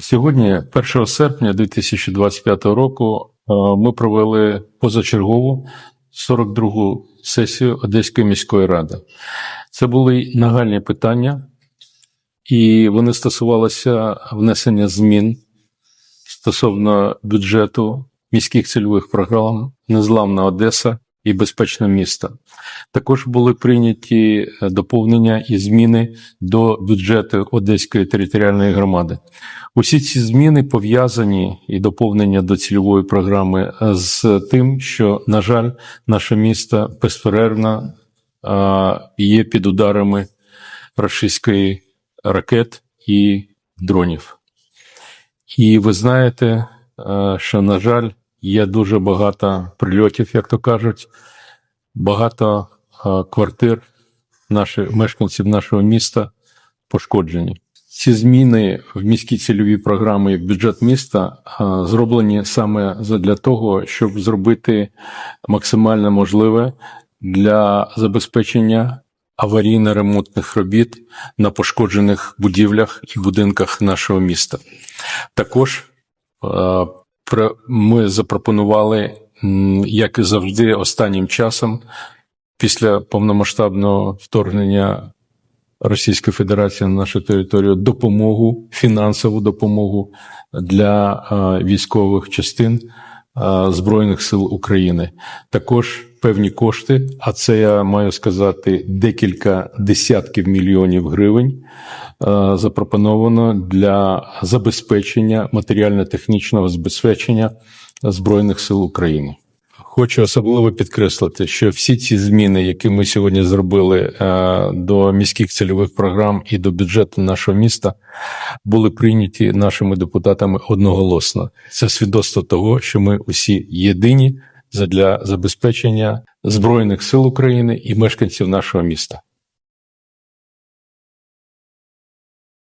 Сьогодні, 1 серпня 2025 року, е, ми провели позачергову 42-гу сесію Одеської міської ради. Це були нагальні питання, і вони стосувалися внесення змін стосовно бюджету міських цільових програм Незламна Одеса і безпечне місто. Також були прийняті е, доповнення і зміни до бюджету Одеської територіальної громади. Усі ці зміни пов'язані і доповнення до цільової програми е, з тим, що, на жаль, наше місто безперервно е, є під ударами російської ракет і дронів. І ви знаєте, що, на жаль, є дуже багато прильотів, як то кажуть, багато е, квартир наших мешканців нашого міста пошкоджені. Ці зміни в міській цільовій програмі і бюджет міста е, зроблені саме для того, щоб зробити максимально можливе для забезпечення аварійно-ремонтних робіт на пошкоджених будівлях і будинках нашого міста. Також ми запропонували, як і завжди, останнім часом, після повномасштабного вторгнення Російської Федерації на нашу територію, допомогу, фінансову допомогу для військових частин Збройних сил України. Також певні кошти, а це я маю сказати декілька десятків мільйонів гривень е, запропоновано для забезпечення матеріально-технічного забезпечення Збройних сил України. Хочу особливо підкреслити, що всі ці зміни, які ми сьогодні зробили е, до міських цільових програм і до бюджету нашого міста, були прийняті нашими депутатами одноголосно. Це свідоцтво того, що ми усі єдині для забезпечення збройних сил України і мешканців нашого міста.